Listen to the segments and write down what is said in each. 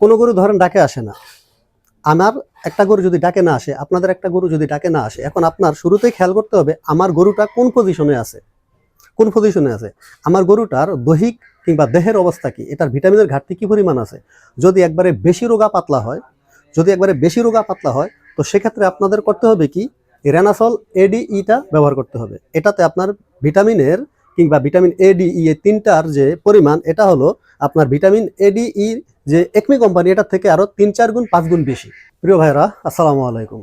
কোনো গরু ধরেন ডাকে আসে না। আমার একটা গরু যদি ডাকে না আসে, আপনাদের একটা গরু যদি ডাকে না আসে, এখন আপনার শুরুতেই খেয়াল করতে হবে, আমার গরুটা কোন পজিশনে আছে? কোন পজিশনে আছে? আমার গরুটার দৈহিক কিংবা দেহের অবস্থা কি? এটার ভিটামিনের ঘাটতি কি পরিমাণ আছে? যদি একবারে বেশি রোগা পাতলা হয়, যদি একবারে বেশি রোগা পাতলা হয়, তো সেক্ষেত্রে আপনাদের করতে হবে কি? রেনাসল এডিইটা ব্যবহার করতে হবে। এটাতে আপনার ভিটামিনের কিংবা ভিটামিন এ ডি ই এই তিনটার যে পরিমাণ, এটা হলো আপনার ভিটামিন এ ডি ই যে একমি কোম্পানি, এটার থেকে আরও তিন, চার গুণ, পাঁচ গুণ বেশি। প্রিয় ভাইরা আসসালামু আলাইকুম।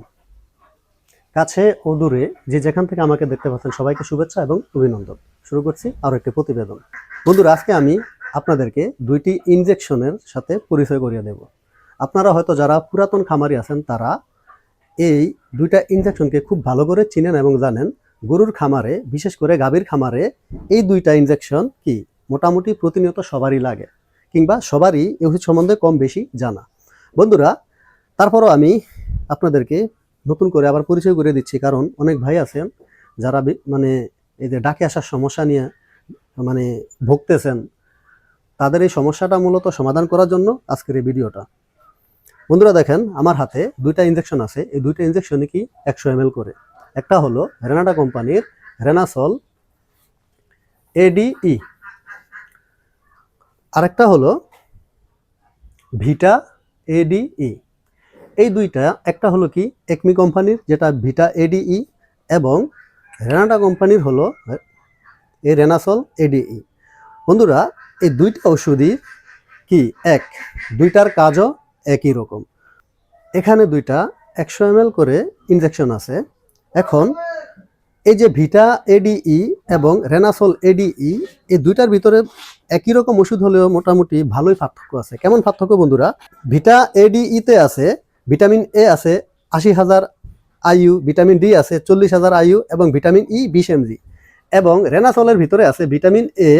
কাছে ও দূরে যে যেখান থেকে আমাকে দেখতে পাচ্ছেন, সবাইকে শুভেচ্ছা এবং অভিনন্দন। শুরু করছি আরও একটি প্রতিবেদন। বন্ধুরা, আজকে আমি আপনাদেরকে দুইটি ইনজেকশনের সাথে পরিচয় করিয়ে দেব। আপনারা হয়তো যারা পুরাতন খামারি আছেন, তারা এই দুইটা ইনজেকশনকে খুব ভালো করে চিনেন এবং জানেন গরুর খামারে, বিশেষ করে গাভীর খামারে, এই দুইটা ইনজেকশন কি মোটামুটি প্রতিনিয়ত সবারই লাগে কিংবা সবারই এই ওষুধ সম্বন্ধে কম বেশি জানা। বন্ধুরা, তারপরও আমি আপনাদেরকে নতুন করে আবার পরিচয় করে দিচ্ছি কারণ অনেক ভাই আছেন যারা মানে যে ডাকে আসার সমস্যা নিয়ে মানে ভুগতেছেন, তাদের এই সমস্যাটা মূলত সমাধান করার জন্য আজকের এই ভিডিওটা। বন্ধুরা দেখেন, আমার হাতে দুইটা ইনজেকশন আছে। এই দুইটা ইনজেকশনই কি একশো এম করে। একটা হলো রেনাডা কোম্পানির রেনাসল এডিই আরেকটা হলো ভিটা এডিই এই দুইটা, একটা হলো কি একমি কোম্পানির, যেটা ভিটা এডিই এবং রেনাডা কোম্পানির হলো এই রেনাসল এডিই বন্ধুরা, এই দুইটা ওষুধই কি এক, দুইটার কাজও একই রকম। এখানে দুইটা একশো এম করে ইনজেকশন আছে। এখন এই যে ভিটা এডিই এবং রেনাসল এডিই এই দুইটার ভিতরে একই রকম ওষুধ হলেও মোটামুটি ভালোই পার্থক্য আছে। কেমন পার্থক্য বন্ধুরা? ভিটা এডিইতে আছে, ভিটামিন এ আছে আশি হাজার আইইউ ভিটামিন ডি আছে চল্লিশ হাজার আইইউ এবং ভিটামিন ই বিশ এমজি। এবং রেনাসলের ভিতরে আছে ভিটামিন এ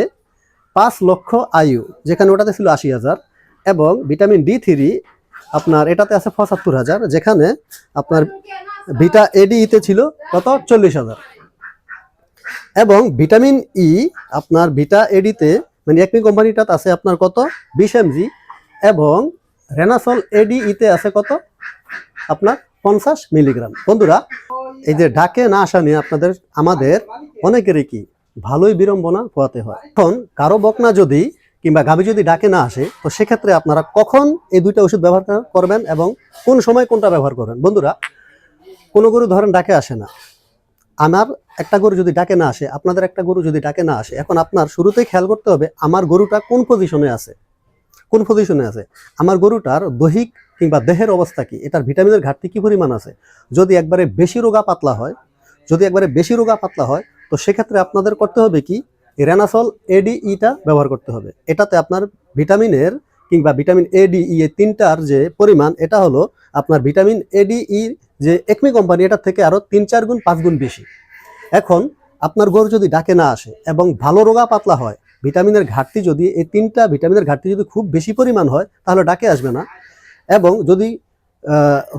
পাঁচ লক্ষ আইইউ যেখানে ওটাতে ছিল আশি হাজার। এবং ভিটামিন ডি থ্রি আপনার এটাতে আছে পঁচাত্তর হাজার, যেখানে আপনার ভিটা এডিইতে ছিল কত? চল্লিশ হাজার। এবং ভিটামিন ই আপনার ভিটা এডিতে মানে একমি কোম্পানিটাতে আছে আপনার কত? বিশ এমজি। এবং রেনাসল এডিইতে আছে কত? আপনার পঞ্চাশ মিলিগ্রাম। বন্ধুরা, এই যে ডাকে না আসা নিয়ে আপনাদের, আমাদের অনেকেরই কি ভালোই বিড়ম্বনা পোয়াতে হয়। এখন কারও বকনা যদি কিংবা গাভী যদি ডাকে না আসে, তো সেক্ষেত্রে আপনারা কখন এই দুইটা ওষুধ ব্যবহার করবেন এবং কোন সময় কোনটা ব্যবহার করবেন? বন্ধুরা কোনো গরু ধরেন ডাকে আসে না। আমার একটা গরু যদি ডাকে না আসে, আপনাদের একটা গরু যদি ডাকে না আসে, এখন আপনার শুরুতেই খেয়াল করতে হবে আমার গরুটা কোন পজিশনে আছে। কোন পজিশনে আছে? আমার গরুটার দৈহিক কিংবা দেহের অবস্থা কি? এটার ভিটামিনের ঘাটতি কি পরিমাণ আছে? যদি একবারে বেশি রোগা পাতলা হয়, যদি একবারে বেশি রোগা পাতলা হয়, তো সেক্ষেত্রে আপনাদের করতে হবে কি? রেনাসল এডিইটা ব্যবহার করতে হবে। এটাতে আপনার ভিটামিনের কিংবা ভিটামিন এডিই এই তিনটার যে পরিমাণ, এটা হলো আপনার ভিটামিন এডিই যে একমি কোম্পানি এটার থেকে আরও তিন, চার গুণ, পাঁচ গুণ বেশি। এখন আপনার গরু যদি ডাকে না আসে এবং ভালো রোগা পাতলা হয়, ভিটামিনের ঘাটতি যদি, এই তিনটা ভিটামিনের ঘাটতি যদি খুব বেশি পরিমাণ হয়, তাহলে ডাকে আসবে না। এবং যদি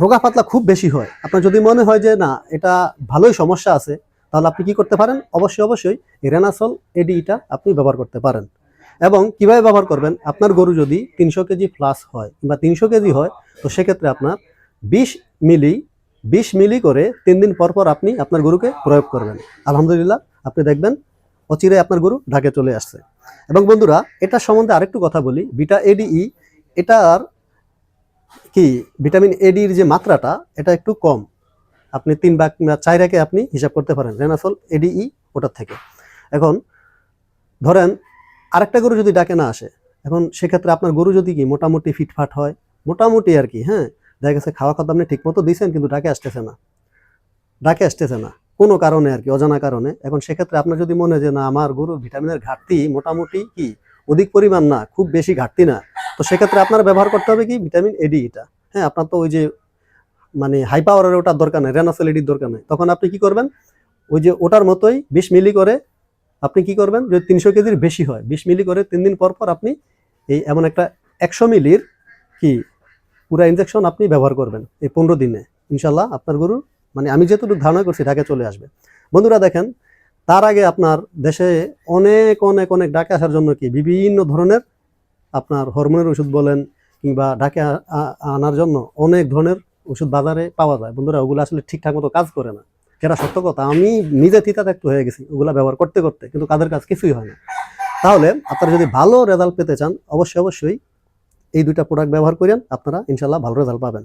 রোগা পাতলা খুব বেশি হয়, আপনার যদি মনে হয় যে না, এটা ভালোই সমস্যা আছে, তাহলে আপনি কি করতে পারেন? অবশ্যই অবশ্যই রেনাসল এডিটা আপনি ব্যবহার করতে পারেন। এবং কীভাবে ব্যবহার করবেন? আপনার গরু যদি তিনশো কেজি প্লাস হয় কিংবা তিনশো কেজি হয়, তো সেক্ষেত্রে আপনার বিশ মিলি বিশ মিলি করে তিন দিন পর পর আপনি আপনার গরুকে প্রয়োগ করবেন। আলহামদুলিল্লাহ, আপনি দেখবেন অচিরে আপনার গরু ঢাকে চলে আসছে। এবং বন্ধুরা, এটা সম্বন্ধে আরেকটু কথা বলি। বিটা এডিই এটার কি, ভিটামিন এডির যে মাত্রাটা, এটা একটু কম। আপনি তিন ভাগ কিংবা চার আপনি হিসাব করতে পারেন রেনাসল এডিই ওটার থেকে। এখন ধরেন, আরেকটা গরু যদি ডাকে না আসে, এখন সেক্ষেত্রে আপনার গরু যদি কি, মোটামুটি ফিটফাট হয়, মোটামুটি আর কি হ্যাঁ দেখা গেছে খাওয়া খাদ্য আপনি ঠিকমতো দিয়েছেন কিন্তু ডাকে আসতেছে না। ডাকে আসতেছে না। কোনো কারণে আর কি, অজানা কারণে। এখন সেক্ষেত্রে আপনার যদি মনে হয় যে, না, আমার গরুর ভিটামিনের ঘাটতি মোটামুটি কি? অধিক পরিমাণ না, খুব বেশি ঘাটতি না। তো সেক্ষেত্রে আপনার ব্যবহার করতে হবে কি? ভিটামিন এডি এটা হ্যাঁ আপনার তো ওই যে মানে হাই পাওয়ারের ওটার দরকার নেই রেনাসেল এডির দরকার নেই। তখন আপনি কি করবেন? ওই যে ওটার মতোই বিশ মিলি করে আপনি কি করবেন? যদি তিনশো কেজির বেশি হয়, বিশ মিলি করে তিন দিন পর পর আপনি এই এমন একটা একশো মিলির কি পুরা ইনজেকশন আপনি ব্যবহার করবেন এই পনেরো দিনে। ইনশাল্লাহ আপনার গরু মানে আমি যেটুকু ধারণা করছি ঢাকে চলে আসবে। বন্ধুরা দেখেন, তার আগে আপনার দেশে অনেক অনেক অনেক ডাকে আসার জন্য কি বিভিন্ন ধরনের আপনার হরমোনের ওষুধ বলেন কিংবা ডাকে আনার জন্য অনেক ধরনের ওষুধ বাজারে পাওয়া যায়। বন্ধুরা, ওগুলো আসলে ঠিকঠাক মতো কাজ করে না। যেটা সত্য কথা, আমি নিজে তিতা একটু হয়ে গেছি ওগুলা ব্যবহার করতে করতে, কিন্তু কাদের কাজ কিছুই হয় না। তাহলে আপনারা যদি ভালো রেজাল্ট পেতে চান, অবশ্যই অবশ্যই এই দুইটা প্রোডাক্ট ব্যবহার করেন আপনারা ইনশাল্লাহ ভালো রেজাল্ট পাবেন।